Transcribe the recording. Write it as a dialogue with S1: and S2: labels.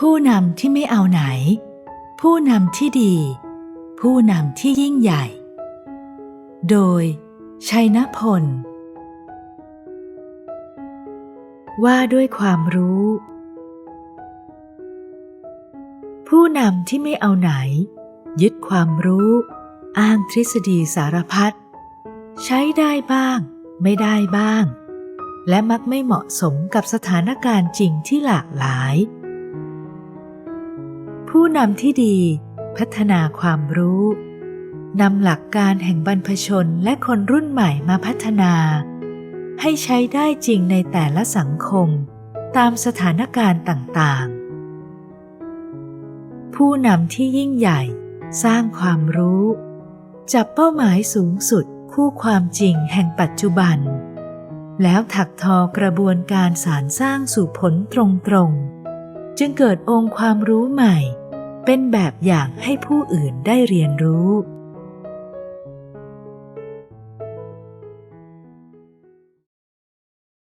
S1: ผู้นำที่ไม่เอาไหน ผู้นำที่ดี ผู้นำที่ยิ่งใหญ่ โดย ชัยนพล ว่าด้วยความรู้ ผู้นำที่ไม่เอาไหน ยึดความรู้ อ้างทฤษฎีสารพัดใช้ได้บ้าง ไม่ได้บ้าง และมักไม่เหมาะสมกับสถานการณ์จริงที่หลากหลาย ผู้นำที่ดีพัฒนาความรู้ นำหลักการแห่งบรรพชนและคนรุ่นใหม่มาพัฒนา ให้ใช้ได้จริงในแต่ละสังคม ตามสถานการณ์ต่างๆ ผู้นำที่ยิ่งใหญ่สร้างความรู้ จับเป้าหมายสูงสุดคู่ความจริงแห่งปัจจุบัน แล้วถักทอกระบวนการสารสร้างสู่ผลตรงๆ จึงเกิดองค์ความรู้ใหม่ เป็นแบบอย่างให้ผู้อื่นได้เรียนรู้